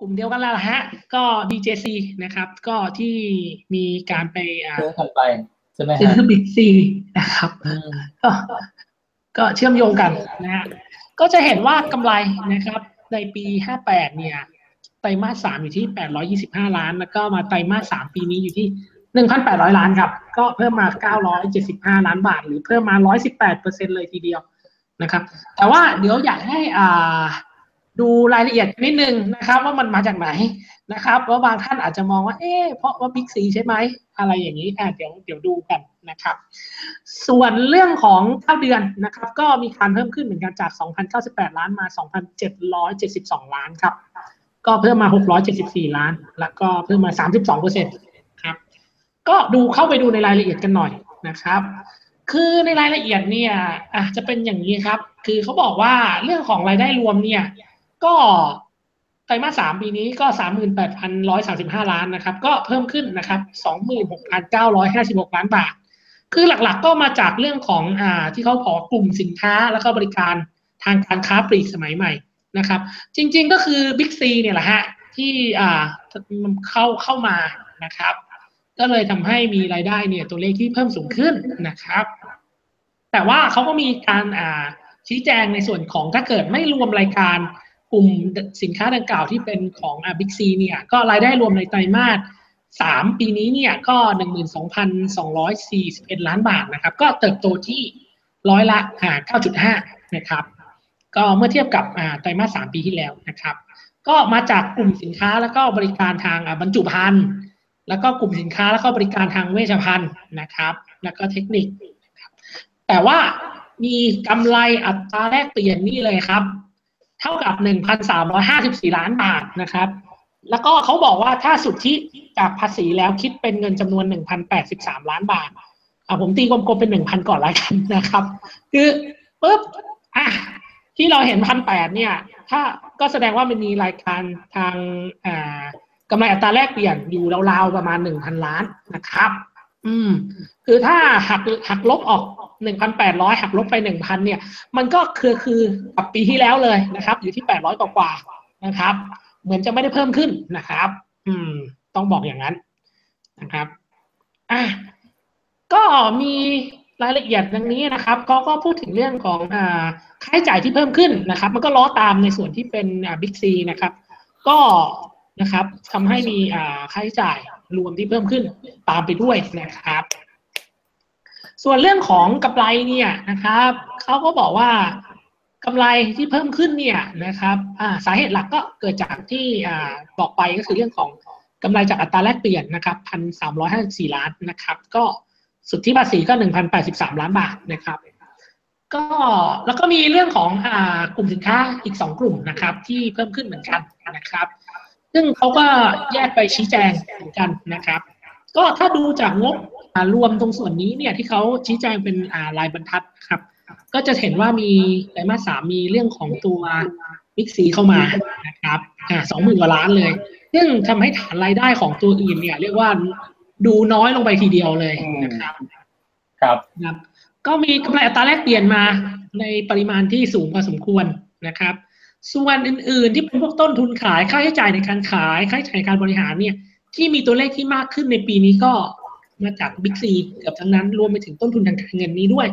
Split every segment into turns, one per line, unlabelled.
กลุ่มเดียวกันแล้วล่ะฮะ ก็ DJC นะครับ ก็ที่มีการไปอ่า
เรื่องกันไปใช่ไหม
ซื้
ฮะ
อบิ๊กซีนะครับ
อืม
ก็ก็เชื่อมโยงกันนะฮะก็จะเห็นว่ากำไรนะครับ ในปี 58 เนี่ยไตรมาส3อยู่ที่ 825 ล้าน แล้วก็มาไตรมาส3ปีนี้อยู่ที่ 1,800 ล้านครับ ก็เพิ่มมา 975 ล้านบาท หรือเพิ่มมา 118%เลยทีเดียวนะครับ แต่ว่าเดี๋ยวอยากให้อ่า ดูรายละเอียดนิดนึงนะครับ ว่ามันมาจากไหนนะครับว่าบางท่านอาจจะมองว่า เอ๊ะเพราะว่าบิ๊กซีใช่ไหมอะไรอย่างนี้อะเดี๋ยวเดี๋ยวดูกันนะครับ ส่วนเรื่องของ9เดือนนะครับ ก็มีการเพิ่มขึ้นเหมือนกันจาก 2,098 ล้านมา 2,772 ล้านครับ ก็เพิ่มมา 674 ล้าน แล้วก็เพิ่มมา 32เปอร์เซ็นต์ครับ ก็ดูเข้าไปดูในรายละเอียดกันหน่อยนะครับ คือในรายละเอียดเนี่ยอะจะเป็นอย่างนี้ครับ คือเขาบอกว่าเรื่องของรายได้รวมเนี่ย ก็ไตรมาสสามปีนี้ก็สามหมื่นแปดพันร้อยสาสิบห้าล้านนะครับ ก็เพิ่มขึ้นนะครับสองหมื่นหกพันเก้าร้อยห้าสิบหกล้านบาท คือหลักๆก็มาจากเรื่องของอ่าที่เขาบอกลุ่มสินค้าแล้วก็บริการทางการค้าปลีกสมัยใหม่นะครับ จริงๆก็คือ Big C เนี่ยแหละฮะที่อ่าเข้าเข้ามานะครับ ก็เลยทำให้มีรายได้เนี่ยตัวเลขที่เพิ่มสูงขึ้นนะครับ แต่ว่าเขาก็มีการอ่าชี้แจงในส่วนของถ้าเกิดไม่รวมรายการ กลุ่มสินค้าดังกล่าวที่เป็นของบิ๊กซีเนี่ยก็รายได้รวมในไตรมาสสามปีนี้เนี่ยก็หนึ่งหมื่นสองพันสองร้อยสี่สิบเอ็ดล้านบาทนะครับ ก็เติบโตที่ร้อยละอ่าเก้าจุดห้านะครับ ก็เมื่อเทียบกับไตรมาสสามปีที่แล้วนะครับ ก็มาจากกลุ่มสินค้าแล้วก็บริการทางบรรจุภัณฑ์แล้วก็กลุ่มสินค้าแล้วก็บริการทางเวชภัณฑ์นะครับ แล้วก็เทคนิค แต่ว่ามีกำไรอัตราแลกเปลี่ยนนี่เลยครับ เท่ากับ 1,354 ล้านบาทนะครับ แล้วก็เขาบอกว่าถ้าสุทธิจากภาษีแล้วคิดเป็นเงินจำนวน 1,083 ล้านบาทอะผมตีกลมๆเป็น 1,000 ก่อนล้วกันนะครับ คือปุ๊บอะที่เราเห็นพันแปดเนี่ย ถ้าก็แสดงว่ามันมีรายการทางอ่ากำไรอัตราแลกเปลี่ยนอยู่ราวๆประมาณ 1,000 ล้านนะครับ อืม คือถ้าหักหักลบออก 1,800หักลบไป1,000เนี่ย มันก็คือคือกับปีที่แล้วเลยนะครับ อยู่ที่800กว่ากว่านะครับ เหมือนจะไม่ได้เพิ่มขึ้นนะครับ อืม ต้องบอกอย่างนั้นนะครับอะก็มีรายละเอียดดังนี้นะครับก็ก็พูดถึงเรื่องของอ่าค่าใช้จ่ายที่เพิ่มขึ้นนะครับ มันก็ล้อตามในส่วนที่เป็นอ่าบิ๊กซีนะครับ ก็นะครับทำให้มีอ่าค่าใช้จ่ายรวมที่เพิ่มขึ้นตามไปด้วยนะครับ ส่วนเรื่องของกำไรเนี่ยนะครับเขาก็บอกว่ากำไรที่เพิ่มขึ้นเนี่ยนะครับาสาเหตุหลักก็เกิดจากที่อบอกไปก็คือเรื่องของกำไรจากอัตราแลกเปลี่ยนนะครับพันสามร้อยห้าสี่ล้านนะครับ ก็สุทธิภาษีก็หนึ่งพันแปดสิบสามล้านบาทนะครับ ก็แล้วก็มีเรื่องของอกลุ่มสินค้าอีกสองกลุ่มนะครับ ที่เพิ่มขึ้นเหมือนกันนะครับ ซึ่งเขาก็แยกไปชี้แจงเหมือนกันนะครับ ก็ถ้าดูจากงบอ่ารวมตรงส่วนนี้เนี่ยที่เขาชี้แจงเป็นอ่ารายบรรทัดครับ ก็จะเห็นว่ามีไตรมาสสามมีเรื่องของตัวบิ๊กซีเข้ามานะครับอ่าสองหมื่นกว่าล้านเลย ซึ่งทำให้ฐานรายได้ของตัวอื่นเนี่ย เรียกว่าดูน้อยลงไปทีเดียวเลยนะครับ
ครับ
นะครับ ก็มีกำไรอัตราแลกเปลี่ยนมาในปริมาณที่สูงพอสมควรนะครับ ส่วนอื่น ๆ ที่เป็นพวกต้นทุนขายค่าใช้จ่ายในการขายค่าใช้จ่ายในการบริหารเนี่ย ที่มีตัวเลขที่มากขึ้นในปีนี้ก็มาจากบิ๊กซีเกือบทั้งนั้น รวมไปถึงต้นทุนทางการเงินนี้ด้วย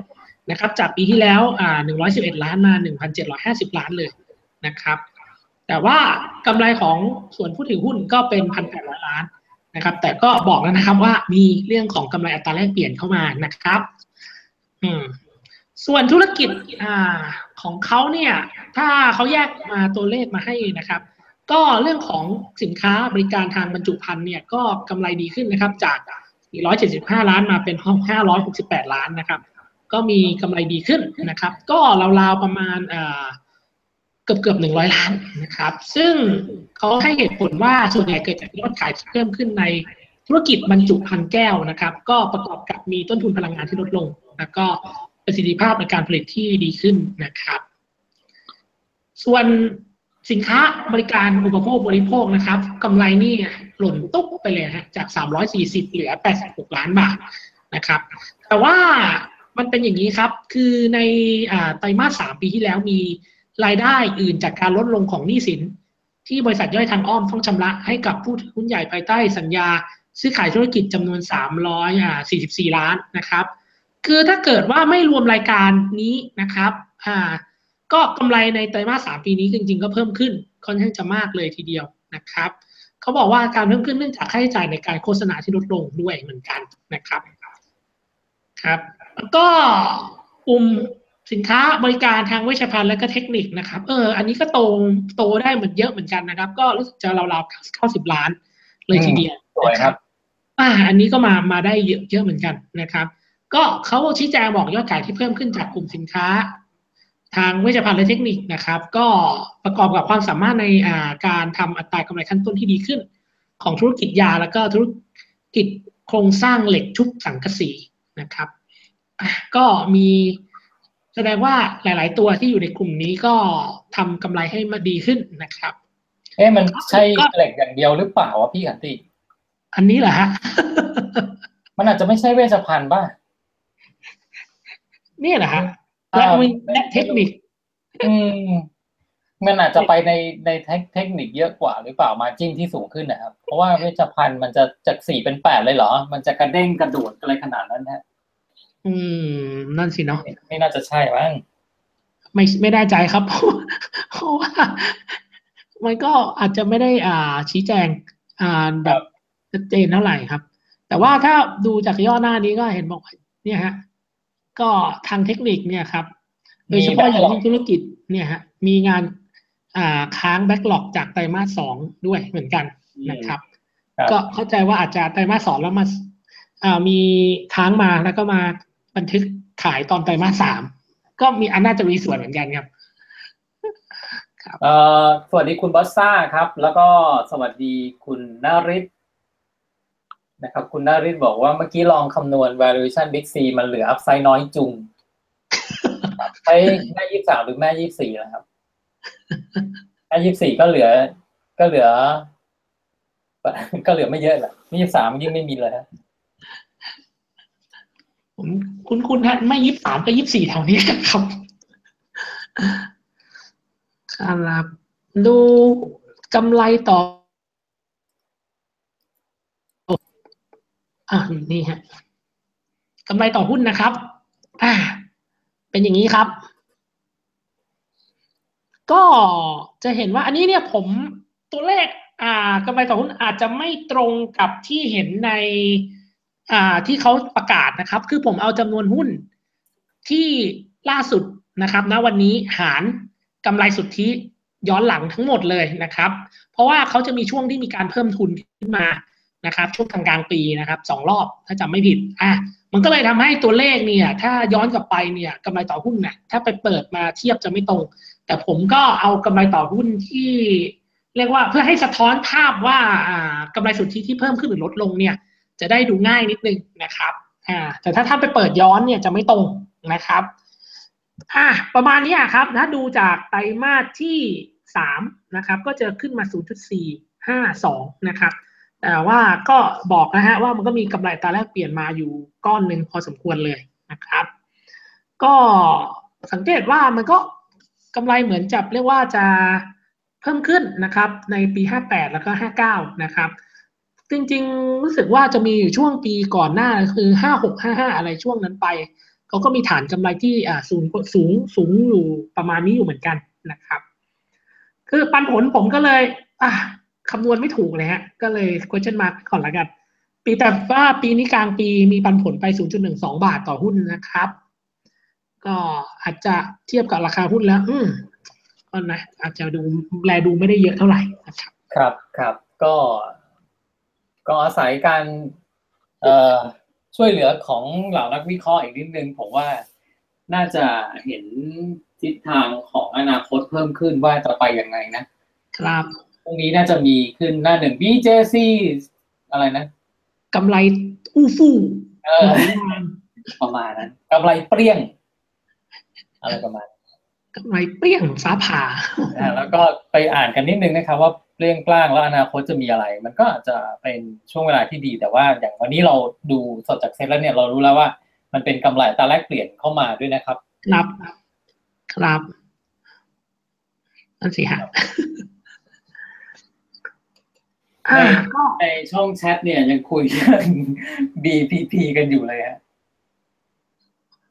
นะครับ จากปีที่แล้วอ่า111 ล้านมา 1,750 ล้านเลยนะครับ แต่ว่ากำไรของส่วนผู้ถือหุ้นก็เป็น 1,800 ล้านนะครับ แต่ก็บอกแล้วนะครับว่ามีเรื่องของกำไรอัตราแลกเปลี่ยนเข้ามานะครับ อืมส่วนธุรกิจอ่าของเขาเนี่ย ถ้าเขาแยกมาตัวเลขมาให้นะครับ ก็เรื่องของสินค้าบริการทางบรรจุภัณฑ์เนี่ยก็กำไรดีขึ้นนะครับ จาก 475 ล้านมาเป็น 568 ล้านนะครับ ก็มีกำไรดีขึ้นนะครับ ก็ราวๆประมาณเกือบเกือบหนึ่งร้อยล้านนะครับ ซึ่งเขาให้เหตุผลว่าส่วนใหญ่เกิดจากยอดขายเพิ่มขึ้นในธุรกิจบรรจุภัณฑ์แก้วนะครับ ก็ประกอบกับมีต้นทุนพลังงานที่ลดลง แล้วก็ประสิทธิภาพในการผลิตที่ดีขึ้นนะครับ ส่วน สินค้าบริการอุปโภคบริโภคนะครับกำไรนี่หล่นตุ๊บไปเลยฮะจาก 340 เหลือ 86 ล้านบาทนะครับ แต่ว่ามันเป็นอย่างนี้ครับ คือในไตรมาสสามปีที่แล้วมีรายได้อื่นจากการลดลงของหนี้สิน ที่บริษัทย่อยทางอ้อมต้องชำระให้กับผู้ถือหุ้นใหญ่ภายใต้สัญญา ซื้อขายธุรกิจจำนวน300อ่า44 ล้านนะครับ คือถ้าเกิดว่าไม่รวมรายการนี้นะครับอ่า ก็กำไรในไตรมาสสามปีนี้จริงๆ ก็เพิ่มขึ้นค่อนข้างจะมากเลยทีเดียวนะครับเขาบอกว่าการเพิ่มขึ้นเนื่องจากค่าใช้จ่ายในการโฆษณาที่ลดลงด้วยเหมือนกันนะครับครับ แล้วก็กลุ่มสินค้าบริการทางเวชภัณฑ์และก็เทคนิคนะครับ เออ อันนี้ก็โตโตได้เหมือนเยอะเหมือนกันนะครับ ก็รู้สึกจะราวๆเก้าสิบล้าน เลยทีเดียว
สวยครับ
อ่า อันนี้ก็มามาได้เยอะเยอะเหมือนกันนะครับ ก็เขาชี้แจงบอกยอดขายที่เพิ่มขึ้นจากกลุ่มสินค้า ทางเวชภัณฑ์และเทคนิคนะครับ ก็ประกอบกับความสามารถในอ่าการทำอัตรากำไรขั้นต้นที่ดีขึ้น ของธุรกิจยาแล้วก็ธุรกิจโครงสร้างเหล็กชุบสังกะสีนะครับอะก็มีแสดงว่าหลาย ๆ ตัวที่อยู่ในกลุ่มนี้ก็ทำกำไรให้มาดีขึ้นนะครับ
เอ๊ะมันใช่เหล็กอย่างเดียวหรือเปล่าวะพี่ขันติ
อันนี้เหรอฮะ
มันอาจจะไม่ใช่เวชภัณฑ์ป่ะ
นี่เหรอฮะ และมีและเทคนิค
อืมมันอาจจะไปในในเทคเทคนิคเยอะกว่าหรือเปล่ามาจิ้นที่สูงขึ้นนะครับ เพราะว่าเวชภัณฑ์มันจะจากสี่เป็นแปดเลยเหรอ มันจะกระเด้งกระโดดอะไรขนาดนั้นฮะ
อืม นั่นสิเนาะ
ไม่ไม่น่าจะใช่มั้ง
ไม่ไม่ได้ใจครับเพราะเพราะว่ามันก็อาจจะไม่ได้อ่าชี้แจง อ่าแบบชัดเจนเท่าไหร่ครับ แต่ว่าถ้าดูจากย่อหน้านี้ก็เห็นบอกว่าเนี่ยฮะ ก็ทางเทคนิคเนี่ยครับ โดยเฉพาะอย่างยิ่งธุรกิจเนี่ยฮะมีงานอ่าค้างแบ็กหลอกจากไตรมาสสองด้วยเหมือนกันนะครับ
ครับ
ก็เข้าใจว่าอาจจะไตรมาสสองแล้วมาอ่ามีค้างมาแล้วก็มาบันทึกขายตอนไตรมาสสามก็มีอันน่าจะมีส่วนเหมือนกันครับ
เอ่อสวัสดีคุณบอสซ่าครับ แล้วก็สวัสดีคุณนาริศ นะครับ คุณนาริศบอกว่าเมื่อกี้ลองคำนวณ valuation big C มันเหลือ upside น้อยจุงครับใช้แม่ยี่สามหรือแม่ยี่สี่นะครับแม่ยี่สี่ก็เหลือ ก็เหลือ ก็เหลือไม่เยอะแหละยี่สามยิ่งไม่มีเลยฮะ
ผมคุณคุณฮะไม่ยี่สามก็ยี่สี่แถวนี้ครับครับดูกำไรต่อ อ่านี่ฮะกำไรต่อหุ้นนะครับ อ่า เป็นอย่างนี้ครับ ก็จะเห็นว่าอันนี้เนี่ยผมตัวเลข อ่ากำไรต่อหุ้นอาจจะไม่ตรงกับที่เห็นใน อ่าที่เขาประกาศนะครับ คือผมเอาจำนวนหุ้นที่ล่าสุดนะครับณวันนี้หารกำไรสุทธิย้อนหลังทั้งหมดเลยนะครับ เพราะว่าเขาจะมีช่วงที่มีการเพิ่มทุนขึ้นมา นะครับช่วงกลางกลางๆปีนะครับสองรอบถ้าจำไม่ผิดอะมันก็เลยทำให้ตัวเลขเนี่ย ถ้าย้อนกลับไปเนี่ยกำไรต่อหุ้นเนี่ยถ้าไปเปิดมาเทียบจะไม่ตรง แต่ผมก็เอากำไรต่อหุ้นที่ เรียกว่าเพื่อให้สะท้อนภาพว่าอ่ากำไรสุทธิที่เพิ่มขึ้นหรือลดลงเนี่ย จะได้ดูง่ายนิดนึงนะครับอ่าแต่ถ้าท่านไปเปิดย้อนเนี่ยจะไม่ตรงนะครับอ่าประมาณนี้ครับนะดูจากไตรมาสที่สามนะครับก็จะขึ้นมา 0.452 นะครับ ว่าก็บอกนะฮะว่ามันก็มีกำไรตาแลกเปลี่ยนมาอยู่ก้อนหนึ่งพอสมควรเลยนะครับ ก็สังเกตว่ามันก็กำไรเหมือนจะเรียกว่าจะเพิ่มขึ้นนะครับ ในปี 58 แล้วก็ 59 นะครับ จริงๆรู้สึกว่าจะมีอยู่ช่วงปีก่อนหน้าคือห้าหกห้าห้าอะไรช่วงนั้นไปเขาก็มีฐานกำไรที่อ่าสูงสูงสูงอยู่ประมาณนี้อยู่เหมือนกันนะครับ คือปันผลผมก็เลยอะ คำนวณไม่ถูกเลยฮะ ก็เลย question mark ก่อนละกัน ปีแต่ว่าปีนี้กลางปีมีปันผลไป 0.12 บาทต่อหุ้นนะครับ ก็อาจจะเทียบกับราคาหุ้นแล้ว อืมก็นะ อาจจะดูแลดูไม่ได้เยอะเท่าไหร่นะครับ
ครับครับก็ ก็อาศัยการเอ่อช่วยเหลือของเหล่านักวิเคราะห์อีกนิดนึง ผมว่าน่าจะเห็นทิศทางของอนาคตเพิ่มขึ้นว่าจะไปยังไงนะครับ พรุ่งนี้น่าจะมีขึ้นหน้าหนึ่ง BJC อะไรนะ
กำไรอู้ฟู่
เออประมาณนั้นกำไรเปรี้ยง อะไรประมาณนั้น
กำไรเปรี้ยงฟ้าผ่า
อ่าแล้วก็ไปอ่านกันนิดนึงนะครับ ว่าเปรี้ยงปล้างแล้วอนาคตจะมีอะไร มันก็อาจจะเป็นช่วงเวลาที่ดี แต่ว่าอย่างวันนี้เราดูสดจากเซ็ตแล้วเนี่ยเรารู้แล้วว่า มันเป็นกำไรอัตราแลกเปลี่ยนเข้ามาด้วยนะครับ
ครับ ครับนั่นสิฮะ อ่าก็
ในช่องแชทเนี่ยยังคุยเรื่อง BPP กันอยู่เลยฮะ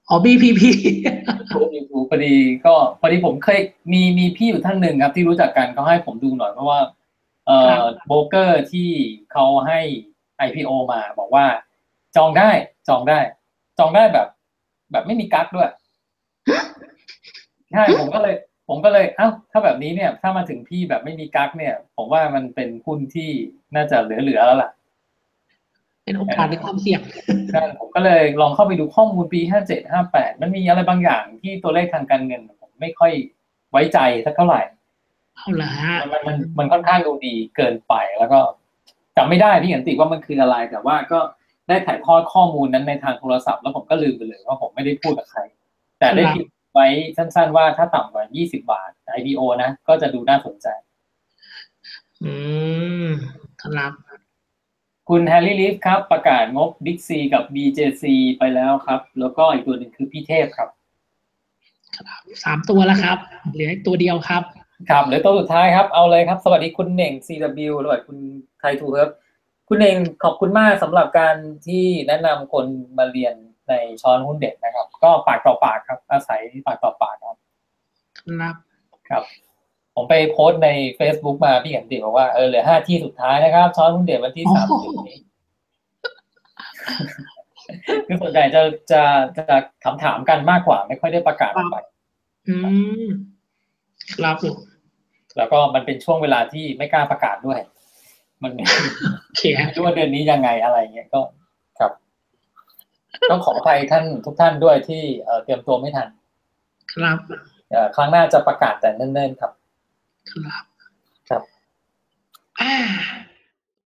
อ๋อ BPP
ยูทูบพอดีก็พอดีผมเคยมีมีพี่อยู่ท่านหนึ่งครับ ที่รู้จักกันเขาให้ผมดูหน่อยเพราะว่า เอ่อโบรกเกอร์ที่เขาให้ IPO มาบอกว่า จองได้จองได้ จองได้แบบ แบบไม่มีกั๊กด้วยใช่ผมก็เลย ผมก็เลยเอ้าถ้าแบบนี้เนี่ย ถ้ามาถึงพี่แบบไม่มีกั๊กเนี่ย ผมว่ามันเป็นหุ้นที่น่าจะเหลือๆแล้วล่ะ
เป็นโอกาสในความเสี่ยง
ใช่ผมก็เลยลองเข้าไปดูข้อมูลปีห้าเจ็ดห้าแปดมันมีอะไรบางอย่างที่ตัวเลขทางการเงิน ผมไม่ค่อยไว้ใจสักเท่าไหร่
เอาละฮะ
มันมันมันค่อนข้างดูดีเกินไปแล้วก็จำไม่ได้พี่เห็นติว่ามันคืออะไร แต่ว่าก็ได้ถ่ายทอดข้อมูลนั้นในทางโทรศัพท์ แล้วผมก็ลืมไปเลยว่าผมไม่ได้พูดกับใคร แต่ได้พิมพ์ ไว้สั้นๆว่าถ้าต่ำกว่า 20 บาท IPO นะ ก็จะดูน่าสนใจ
อืมครับ
คุณแฮร์รี่ลีฟครับ ประกาศงบ Big C กับ BJC ไปแล้วครับ แล้วก็อีกตัวหนึ่งคือพี่เทพครับ
ครับสามตัวแล้วครับ เหลืออีกตัวเดียวครับ
ครับเหลือตัวสุดท้ายครับ เอาเลยครับ สวัสดีคุณเหน่ง CW สวัสดีคุณไททูครับ คุณเหน่งขอบคุณมากสำหรับการที่แนะนำคนมาเรียน ในช้อนหุ้นเด็ดนะครับ ก็ปากต่อปากครับ อาศัยปากต่อปากครับ
ครับ
ครับ ผมไปโพสต์ใน Facebook มาพี่เห็นติบอกว่าเออเหลือห้าที่สุดท้ายนะครับ ช้อนหุ้นเด็ดวันที่สามสิบนี้คือส่วนใหญ่จะจะจะถามถามๆกันมากกว่า ไม่ค่อยได้ประกาศออกไป
อืมครับผม
แล้วก็มันเป็นช่วงเวลาที่ไม่กล้าประกาศด้วย มัน
โอเคฮะ
ไม่รู้ว่าเดือนนี้ยังไงอะไรเงี้ยก็ครับ ต้องขออภัยท่านทุกท่านด้วยที่เตรียมตัวไม่ทัน
ครับ
ครั้งหน้าจะประกาศแต่เน่นๆครับ ครับ
ครับ